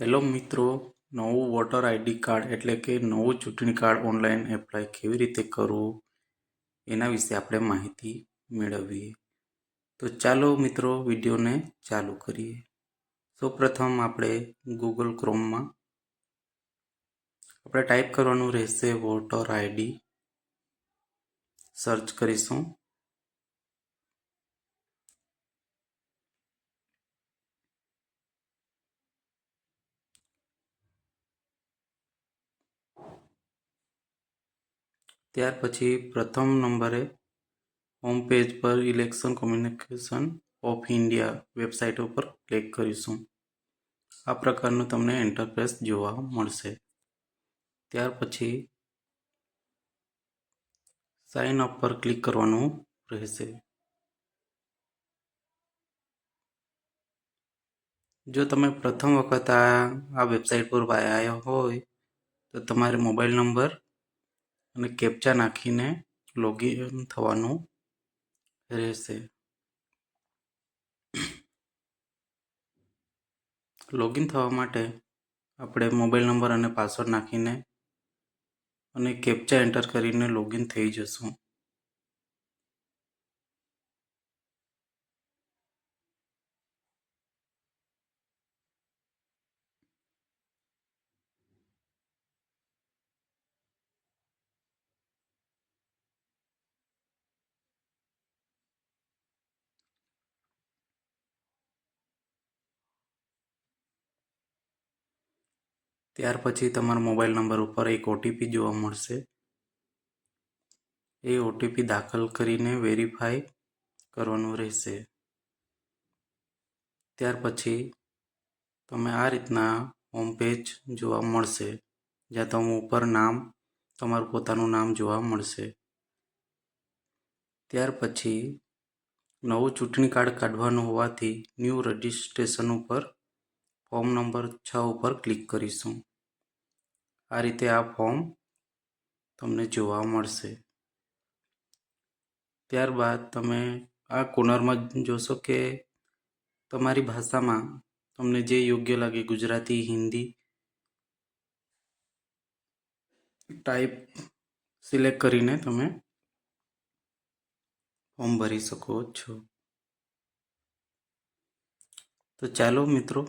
Hello મિત્રો, નવું voter ID card એટલે કે નવું ચૂંટણી કાર્ડ ઓનલાઈન એપ્લાય કેવી રીતે કરવું એના વિશે આપણે માહિતી મેળવીએ. તો ચાલો મિત્રો, વિડીયોને ચાલુ કરીએ. સૌપ્રથમ આપણે ગૂગલ ક્રોમમાં આપણે ટાઈપ કરવાનું રહેશે વોટર આઈડી. સર્ચ કરીશું. ત્યાર પછી પ્રથમ નંબરે હોમ પેજ પર election communication of India website ઉપર ક્લિક કરીશું. આ પ્રકારનું તમને એન્ટરપ્રેસ જોવા મળશે. ત્યાર પછી સાઇન અપ પર ક્લિક કરવાનું રહેશે. જો તમે પ્રથમ વખત આ આ વેબસાઇટ પર આવ્યા હોય, તો તમારે મોબાઈલ નંબર અને કેપ્ચા નાખીને લોગિન થવાનું રહેશે. લોગિન થવા માટે આપણે મોબાઈલ નંબર અને પાસવર્ડ નાખીને અને કેપ્ચા એન્ટર કરીને લોગિન થઈ જશું. ત્યાર પછી તમારા મોબાઈલ નંબર ઉપર એક ઓટીપી જોવા મળશે. એ ઓટીપી દાખલ કરીને વેરીફાઈ કરવાનું રહેશે. ત્યાર પછી તમે આ રીતના હોમ પેજ જોવા મળશે, જ્યાં તમે ઉપર નામ, તમારું પોતાનું નામ જોવા મળશે. ત્યાર પછી નવું ચૂંટણી કાર્ડ કાઢવાનું હોવાથી ન્યૂ રજિસ્ટ્રેશન ઉપર ફોર્મ નંબર છ ઉપર ક્લિક કરીશું. આ રીતે આ ફોર્મ તમને જોવા મળશે. ત્યારબાદ તમે આ કોર્નરમાં જોશો કે તમારી ભાષામાં તમને જે યોગ્ય લાગે, ગુજરાતી, હિન્દી, ટાઈપ સિલેક્ટ કરીને તમે ફોર્મ ભરી શકો છો. તો ચાલો મિત્રો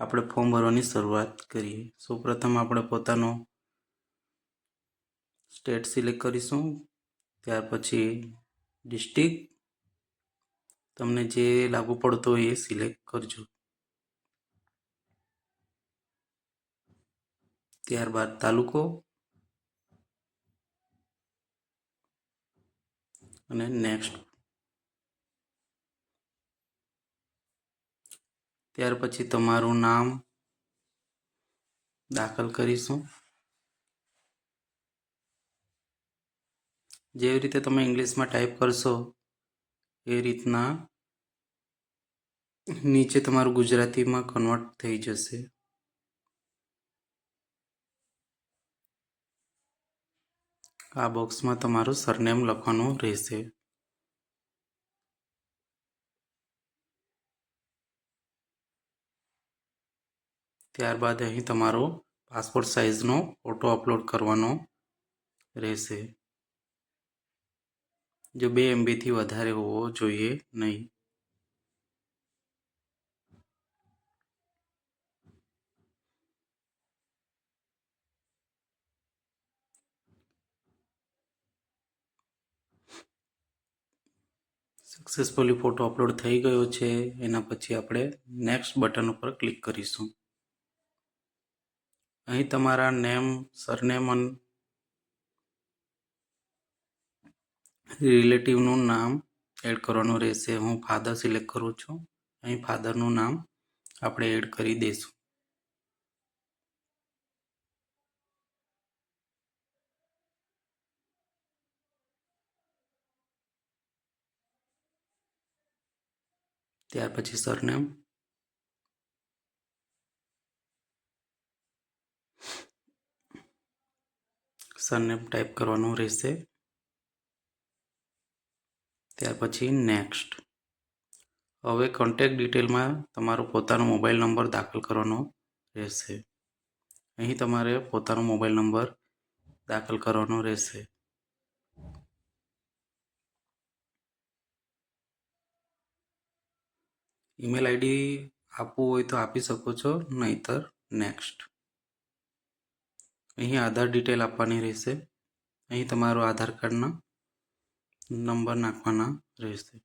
આપણે ફોર્મ ભરવાની શરૂઆત કરીએ. સૌપ્રથમ આપણે પોતાનો સ્ટેટ સિલેક્ટ કરીશું. ત્યાર પછી ડિસ્ટ્રિક્ટ તમને જે લાગુ પડતો હોય એ સિલેક્ટ કરજો. ત્યારબાદ તાલુકો. અને નેક્સ્ટ ત્યાર પછી તમારું નામ દાખલ કરીશું. જેવી રીતે તમે ઇંગ્લિશમાં ટાઈપ કરશો, એ રીતના નીચે તમારું ગુજરાતીમાં કન્વર્ટ થઈ જશે. આ બોક્સમાં તમારું સરનેમ લખવાનું રહેશે. ત્યારબાદ અહીં તમારો પાસપોર્ટ સાઇઝનો ફોટો અપલોડ કરવાનો રહેશે. જો બે એમબીથી વધારે હોવો જોઈએ નહીં. સક્સેસફુલી ફોટો અપલોડ થઈ ગયો છે. એના પછી આપણે નેક્સ્ટ બટન ઉપર ક્લિક કરીશું. અહીં તમારા નેમ સરનેમ રિલેટિવનું નામ એડ કરવાનું રહેશે. હું ફાધર સિલેક્ટ કરું છું. અહીં ફાધરનું નામ આપણે એડ કરી દઈશું. ત્યાર પછી સરનેમ સરનેમ ટાઈપ કરવાનું રહેશે. ત્યાર પછી નેક્સ્ટ હવે કોન્ટેક્ટ ડિટેલમાં તમારો પોતાનો મોબાઈલ નંબર દાખલ કરવાનો રહેશે. અહીં તમારે પોતાનો મોબાઈલ નંબર દાખલ કરવાનો રહેશે. ઈમેલ આઈડી આપવું હોય તો આપી શકો છો, નહીતર નેક્સ્ટ અહીં આધાર ડિટેલ આપવાની રહેશે. અહીં તમારો આધાર કાર્ડના નંબર નાખવાના રહેશે.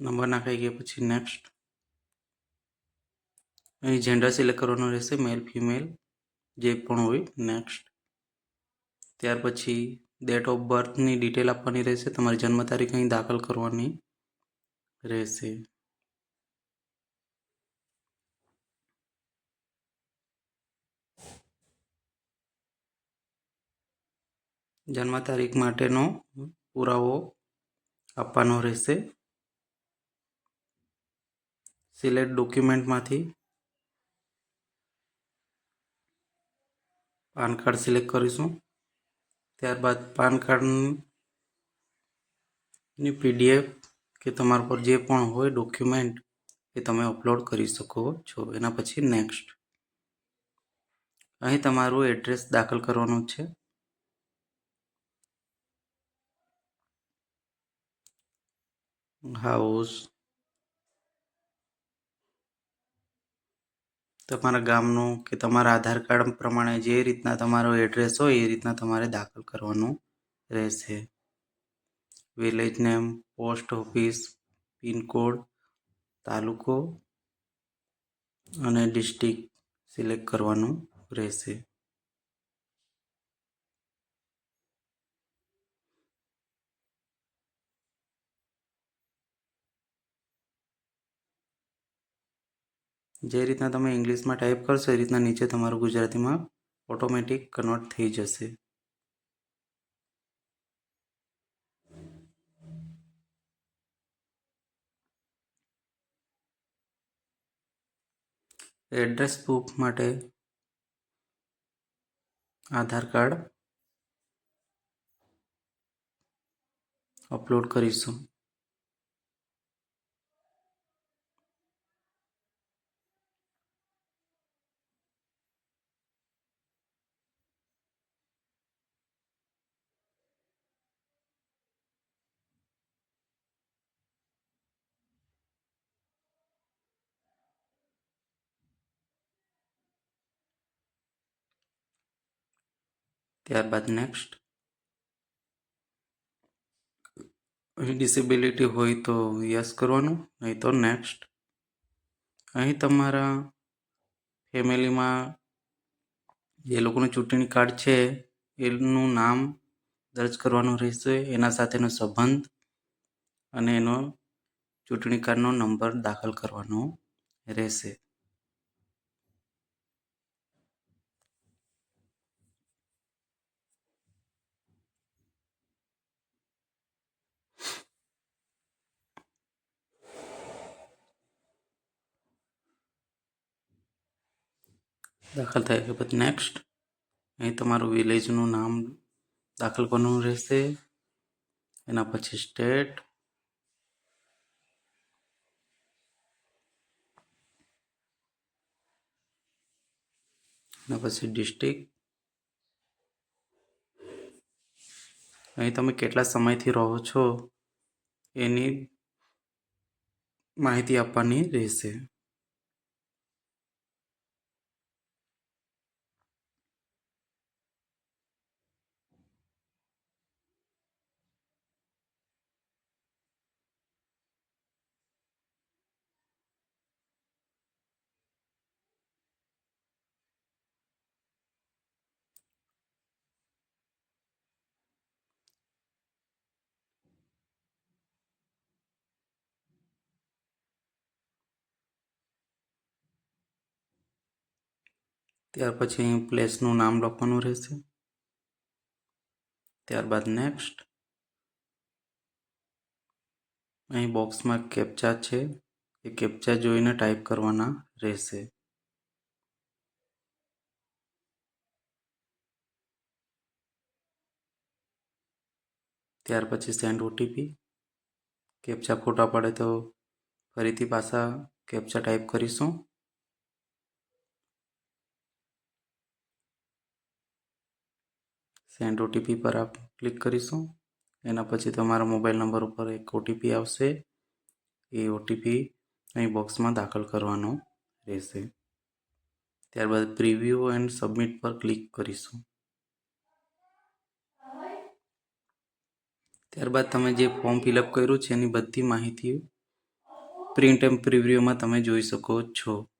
નંબર નાખાઈ ગયા પછી નેક્સ્ટ અહીં જેન્ડર સિલેક્ટ કરવાનો રહેશે મેલ ફિમેલ જે પણ હોય નેક્સ્ટ ત્યાર પછી ડેટ ઓફ બર્થની ડિટેલ આપવાની રહેશે. તમારી જન્મ તારીખ અહીં દાખલ કરવાની રહેશે. જન્મ તારીખ માટેનો પુરાવો આપવાનો રહેશે. સિલેક્ટ ડોક્યુમેન્ટમાંથી પાન કાર્ડ સિલેક્ટ કરીશું. ત્યારબાદ પાન કાર્ડની પીડીએફ કે તમારા પર જે પણ હોય ડોક્યુમેન્ટ એ તમે અપલોડ કરી શકો છો. એના પછી નેક્સ્ટ. અહીં તમારું એડ્રેસ દાખલ કરવાનું છે. હાઉસ તમારા ગામનું કે તમારા આધાર કાર્ડ પ્રમાણે જે રીતના તમારો એડ્રેસ હોય એ રીતના તમારે દાખલ કરવાનું રહેશે. Village name post office pincode તાલુકો અને ડિસ્ટ્રિક્ટ સિલેક્ટ કરવાનું રહેશે. જે રીતના તમે ઇંગ્લિશમાં ટાઈપ કરશો એ રીતના નીચે તમારું ગુજરાતીમાં ઓટોમેટિક કન્વર્ટ થઈ જશે. એડ્રેસ પ્રૂફ માટે આધાર કાર્ડ અપલોડ કરીશું. ત્યારબાદ નેક્સ્ટ અહીં ડિસેબિલિટી હોય તો યસ કરવાનું, નહીં તો નેક્સ્ટ અહીં તમારા ફેમિલીમાં જે લોકોનું ચૂંટણી કાર્ડ છે, એનું નામ દર્જ કરવાનું રહેશે, એના સાથેનો સંબંધ અને એનો ચૂંટણી કાર્ડનો નંબર દાખલ કરવાનો રહેશે. દાખલ થાય કે પછી નેક્સ્ટ અહીં તમારું વિલેજનું નામ દાખલ કરવાનું રહેશે. એના પછી સ્ટેટ એના પછી ડિસ્ટ્રિક્ટ અહીં તમે કેટલા સમયથી રહો છો એની માહિતી આપવાની રહેશે. ત્યાર પછી અહીં પ્લેસનું નામ લખવાનું રહેશે. ત્યારબાદ નેક્સ્ટ. અહીં બોક્સમાં કેપ્ચા છે એ કેપ્ચા જોઈને ટાઈપ કરવાના રહેશે. ત્યાર પછી સેન્ડ ઓટીપી કેપ્ચા ખોટા પડે તો ફરીથી પાછા કેપ્ચા ટાઈપ કરીશું. સેન્ડ ઓટીપી પર આપ ક્લિક કરીશું. એના પછી તમારા મોબાઈલ નંબર ઉપર એક ઓટીપી આવશે. એ ઓટીપી અહીં બોક્સમાં દાખલ કરવાનો રહેશે. ત્યારબાદ પ્રિવ્યૂ એન્ડ સબમિટ પર ક્લિક કરીશું. ત્યારબાદ તમે જે ફોર્મ ફિલઅપ કર્યું છે, એની બધી માહિતી પ્રિન્ટ એન્ડ પ્રિવ્યુમાં તમે જોઈ શકો છો.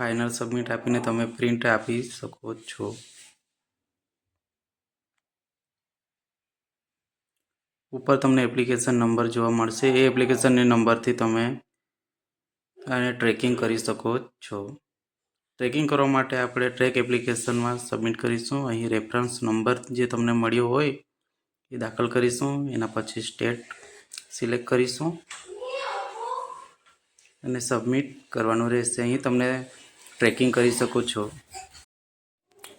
ફાઇનલ સબમિટ આપીને તમે પ્રિન્ટ આપી શકો છો. ઉપર તમને એપ્લિકેશન નંબર જોવા મળશે. એ એપ્લિકેશનની નંબરથી તમે આને ટ્રેકિંગ કરી શકો છો. ટ્રેકિંગ કરવા માટે આપણે ટ્રેક એપ્લિકેશનમાં સબમિટ કરીશું. અહીં રેફરન્સ નંબર જે તમને મળ્યો હોય એ દાખલ કરીશું. એના પછી સ્ટેટ સિલેક્ટ કરીશું. અને સબમિટ કરવાનું રહેશે. અહીં તમને ટ્રેકિંગ કરી શકો છો.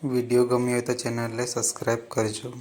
વીડિયો ગમ્યો હોય તો ચેનલને સબસ્ક્રાઈબ કરજો.